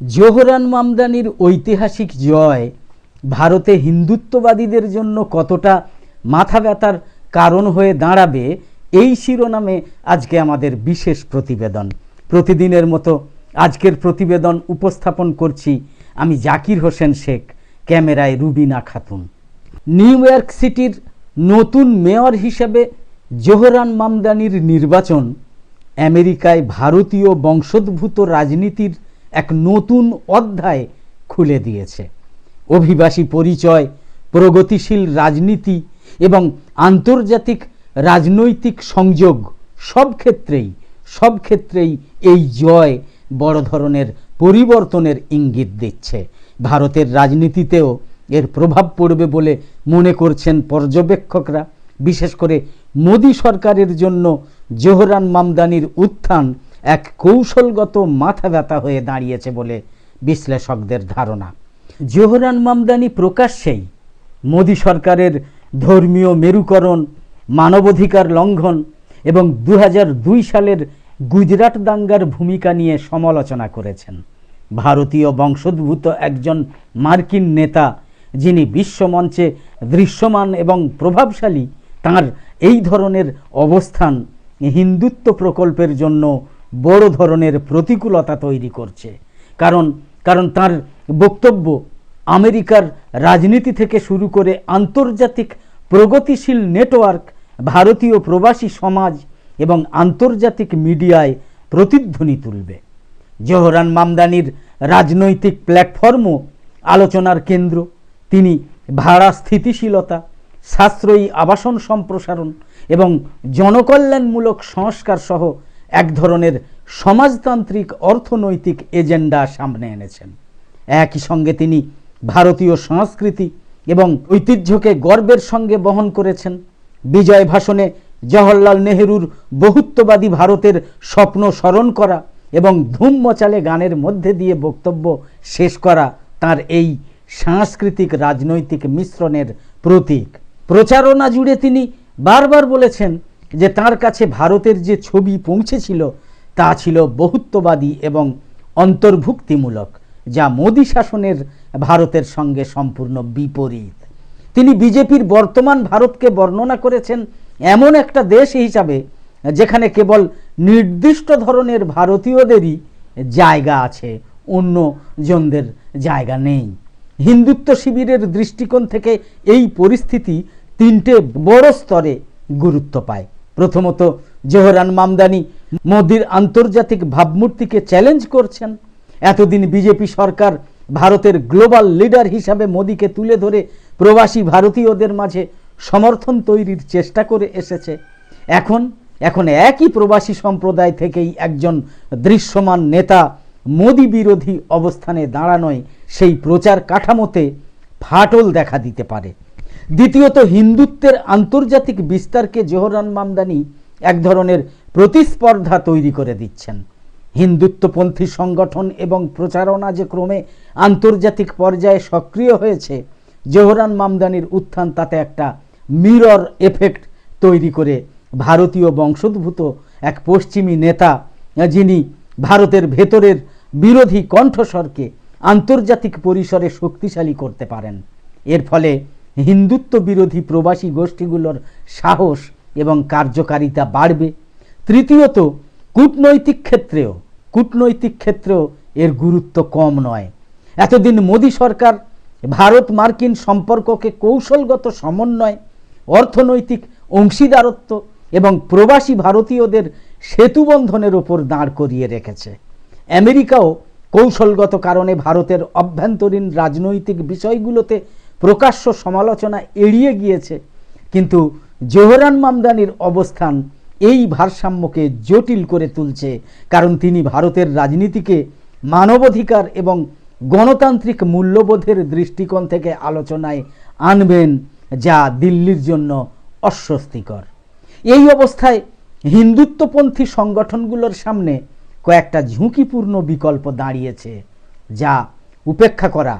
Zohran মামদানির ঐতিহাসিক জয় ভারতে হিন্দুত্ববাদীদের জন্য কতটা মাথা ব্যথার কারণ হয়ে দাঁড়াবে এই শিরোনামে আজকে আমাদের বিশেষ প্রতিবেদন। প্রতিদিনের মতো আজকের প্রতিবেদন উপস্থাপন করছি আমি জাকির হোসেন শেখ, ক্যামেরায় রুবিনা খাতুন। নিউ ইয়র্ক সিটির নতুন মেয়র হিসেবে জোহরান মামদানির নির্বাচন আমেরিকায় ভারতীয় বংশোদ্ভূত রাজনীতির এক নতুন অধ্যায় খুলে দিয়েছে। অভিবাসী পরিচয়, প্রগতিশীল রাজনীতি এবং আন্তর্জাতিক রাজনৈতিক সংযোগ সব ক্ষেত্রেই সব ক্ষেত্রেই এই জয় বড় ধরনের পরিবর্তনের ইঙ্গিত দিচ্ছে। ভারতের রাজনীতিতেও এর প্রভাব পড়বে বলে মনে করছেন পর্যবেক্ষকরা। বিশেষ করে মোদী সরকারের জন্য জোহরান মামদানির উত্থান এক কৌশলগত মাথা ব্যথা হয়ে দাঁড়িয়েছে বলে বিশ্লেষকদের ধারণা। জোহরান মামদানি প্রকাশ্যেই মোদী সরকারের ধর্মীয় মেরুকরণ, মানবাধিকার লঙ্ঘন এবং দু হাজার দুই সালের গুজরাট দাঙ্গার ভূমিকা নিয়ে সমালোচনা করেছেন। ভারতীয় বংশোদ্ভূত একজন মার্কিন নেতা, যিনি বিশ্বমঞ্চে দৃশ্যমান এবং প্রভাবশালী, তার এই ধরনের অবস্থান হিন্দুত্ব প্রকল্পের জন্য বড় ধরনের প্রতিকূলতা তৈরি করছে। কারণ কারণ তার বক্তব্য আমেরিকার রাজনীতি থেকে শুরু করে আন্তর্জাতিক প্রগতিশীল নেটওয়ার্ক, ভারতীয় প্রবাসী সমাজ এবং আন্তর্জাতিক মিডিয়ায় প্রতিধ্বনি তুলবে। জোহরান মামদানির রাজনৈতিক প্ল্যাটফর্মও আলোচনার কেন্দ্র। তিনি ভাড়া স্থিতিশীলতা, সাশ্রয়ী আবাসন সম্প্রসারণ এবং জনকল্যাণমূলক সংস্কার সহ এক ধরনের সমাজতান্ত্রিক অর্থনৈতিক এজেন্ডা সামনে এনেছেন। একই সঙ্গে তিনি ভারতীয় সংস্কৃতি এবং ঐতিহ্যকে গর্বের সঙ্গে বহন করেছেন। বিজয় ভাষণে জওহরলাল নেহেরুর বহুত্ববাদী ভারতের স্বপ্ন স্মরণ করা এবং ধুম মচালে গানের মধ্যে দিয়ে বক্তব্য শেষ করা তার এই সাংস্কৃতিক রাজনৈতিক মিশ্রণের প্রতীক। প্রচারণা জুড়ে তিনি বারবার বলেছেন যে তার কাছে ভারতের যে ছবি পৌঁছেছিল, তা ছিল বহুত্ববাদী এবং অন্তর্ভুক্তিমূলক, যা মোদী শাসনের ভারতের সঙ্গে সম্পূর্ণ বিপরীত। তিনি বিজেপির বর্তমান ভারতকে বর্ণনা করেছেন এমন একটা দেশ হিসাবে, যেখানে কেবল নির্দিষ্ট ধরনের ভারতীয়দেরই জায়গা আছে, অন্য জনদের জায়গা নেই। হিন্দুত্ব শিবিরের দৃষ্টিকোণ থেকে এই পরিস্থিতি তিনটে বড় স্তরে গুরুত্ব পায়। প্রথমত জোহরান মামদানি মোদির আন্তর্জাতিক ভাবমূর্তিকে চ্যালেঞ্জ করছেন। এতদিন বিজেপি সরকার ভারতের গ্লোবাল লিডার হিসাবে মোদিকে তুলে ধরে প্রবাসী ভারতীয়দের মাঝে সমর্থন তৈরির চেষ্টা করে এসেছে। এখন এখন একই প্রবাসী সম্প্রদায় থেকেই একজন দৃশ্যমান নেতা মোদি বিরোধী অবস্থানে দাঁড়ানোয় সেই প্রচার কাঠামোতে ফাটল দেখা দিতে পারে। দ্বিতীয়ত, হিন্দুত্বের আন্তর্জাতিক বিস্তারকে জোহরান মামদানি এক ধরনের প্রতিস্পর্ধা তৈরি করে দিচ্ছেন। হিন্দুত্বপন্থী সংগঠন এবং প্রচারণা যে ক্রমে আন্তর্জাতিক পর্যায়ে সক্রিয় হয়েছে, জোহরান মামদানির উত্থান তাতে একটা মিরর এফেক্ট তৈরি করে ভারতীয় বংশোদ্ভূত এক পশ্চিমী নেতা, যিনি ভারতের ভেতরের বিরোধী কণ্ঠস্বরকে আন্তর্জাতিক পরিসরে শক্তিশালী করতে পারেন। এর ফলে হিন্দুত্ব বিরোধী প্রবাসী গোষ্ঠীগুলোর সাহস এবং কার্যকারিতা বাড়বে। তৃতীয়ত, কূটনৈতিক ক্ষেত্রেও কূটনৈতিক ক্ষেত্রেও এর গুরুত্ব কম নয়। এতদিন মোদী সরকার ভারত মার্কিন সম্পর্ককে কৌশলগত সমন্বয়, অর্থনৈতিক অংশীদারত্ব এবং প্রবাসী ভারতীয়দের সেতুবন্ধনের ওপর দাঁড় করিয়ে রেখেছে। আমেরিকাও কৌশলগত কারণে ভারতের অভ্যন্তরীণ রাজনৈতিক বিষয়গুলোতে প্রকাশ্য সমালোচনা এড়িয়ে গিয়েছে, কিন্তু জোহরান মামদানির অবস্থান এই ভারসাম্যকে জটিল করে তুলছে, কারণ তিনি ভারতের রাজনীতিকে মানবাধিকার এবং গণতান্ত্রিক মূল্যবোধের দৃষ্টিকোণ থেকে আলোচনায় আনবেন, যা দিল্লির জন্য অস্বস্তিকর। এই অবস্থায় হিন্দুত্বপন্থী সংগঠনগুলোর সামনে কয়েকটা ঝুঁকিপূর্ণ বিকল্প দাঁড়িয়েছে, যা উপেক্ষা করা,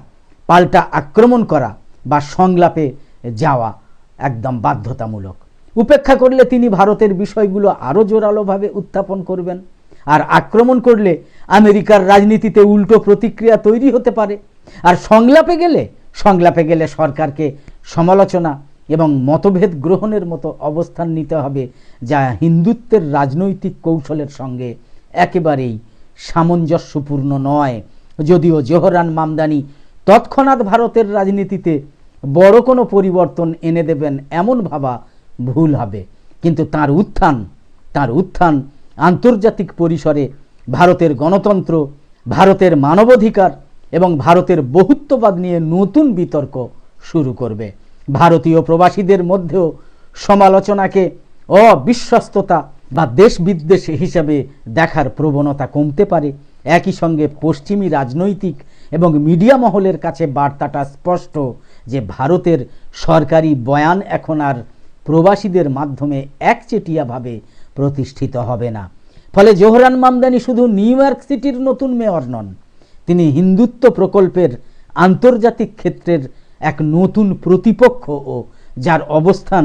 পাল্টা আক্রমণ করা বা সংলাপে যাওয়া একদম বাধ্যতামূলক। উপেক্ষা করলে তিনি ভারতের বিষয়গুলো আরও জোরালোভাবে উত্থাপন করবেন আর আক্রমণ করলে আমেরিকার রাজনীতিতে উল্টো প্রতিক্রিয়া তৈরি হতে পারে। আর সংলাপে গেলে সংলাপে গেলে সরকারকে সমালোচনা এবং মতভেদ গ্রহণের মতো অবস্থান নিতে হবে যা হিন্দুত্বের রাজনৈতিক কৌশলের সঙ্গে একেবারেই সামঞ্জস্যপূর্ণ নয়। যদিও জোহরান মামদানি তৎক্ষণাৎ ভারতের রাজনীতিতে বড় কোনো পরিবর্তন এনে দেবেন এমন ভাবা ভুল হবে। কিন্তু তার উত্থান তার উত্থান আন্তর্জাতিক পরিসরে ভারতের গণতন্ত্র, ভারতের মানবাধিকার এবং ভারতের বহুত্ববাদ নিয়ে নতুন বিতর্ক শুরু করবে। ভারতীয় প্রবাসীদের মধ্যেও সমালোচনাকে অবিশ্বস্ততা বা দেশ বিদ্বেষ হিসাবে দেখার প্রবণতা কমতে পারে। একই সঙ্গে পশ্চিমী রাজনৈতিক এবং মিডিয়া মহলের কাছে বার্তাটা স্পষ্ট যে ভারতের সরকারি বয়ান এখন আর প্রবাসীদের মাধ্যমে একচেটিয়াভাবে প্রতিষ্ঠিত হবে না। ফলে জোহরান মামদানি শুধু নিউ ইয়র্ক সিটির নতুন মেয়র নন, তিনি হিন্দুত্ব প্রকল্পের আন্তর্জাতিক ক্ষেত্রের এক নতুন প্রতিপক্ষ ও যার অবস্থান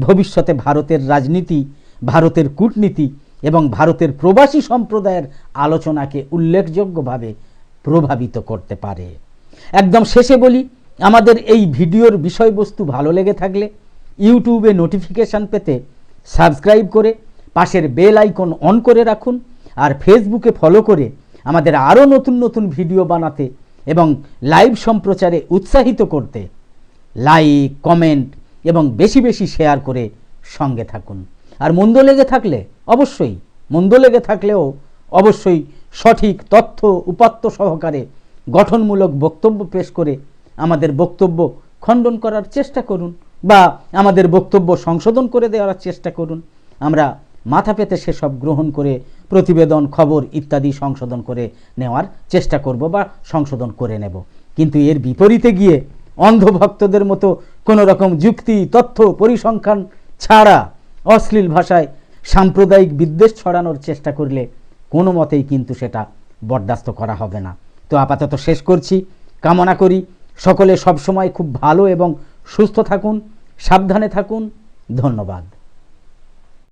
ভবিষ্যতে ভারতের রাজনীতি, ভারতের কূটনীতি এবং ভারতের প্রবাসী সম্প্রদায়ের আলোচনাকে উল্লেখযোগ্যভাবে প্রভাবিত করতে পারে। একদম শেষে বলি, আমাদের এই ভিডিওর বিষয়বস্তু ভালো লেগে থাকলে ইউটিউবে নোটিফিকেশান পেতে সাবস্ক্রাইব করে পাশের বেল আইকন অন করে রাখুন আর ফেসবুকে ফলো করে আমাদের আরও নতুন নতুন ভিডিও বানাতে এবং লাইভ সম্প্রচারে উৎসাহিত করতে লাইক, কমেন্ট এবং বেশি বেশি শেয়ার করে সঙ্গে থাকুন। আর মন্দ লেগে থাকলে অবশ্যই, মন্দ লেগে থাকলেও অবশ্যই সঠিক তথ্য উপাত্ত সহকারে গঠনমূলক বক্তব্য পেশ করে আমাদের বক্তব্য খণ্ডন করার চেষ্টা করুন বা আমাদের বক্তব্য সংশোধন করে দেওয়ার চেষ্টা করুন। আমরা মাথা পেতে সেসব গ্রহণ করে প্রতিবেদন, খবর ইত্যাদি সংশোধন করে নেওয়ার চেষ্টা করব বা সংশোধন করে নেব। কিন্তু এর বিপরীতে গিয়ে অন্ধভক্তদের মতো কোনো রকম যুক্তি, তথ্য পরিসংখ্যান ছাড়া অশ্লীল ভাষায় সাম্প্রদায়িক বিদ্বেষ ছড়ানোর চেষ্টা করলে কোনো মতেই কিন্তু সেটা বরদাস্ত করা হবে না। তো আপাতত শেষ করছি। কামনা করি সকলে সবসময় খুব ভালো এবং সুস্থ থাকুন, সাবধানে থাকুন। ধন্যবাদ।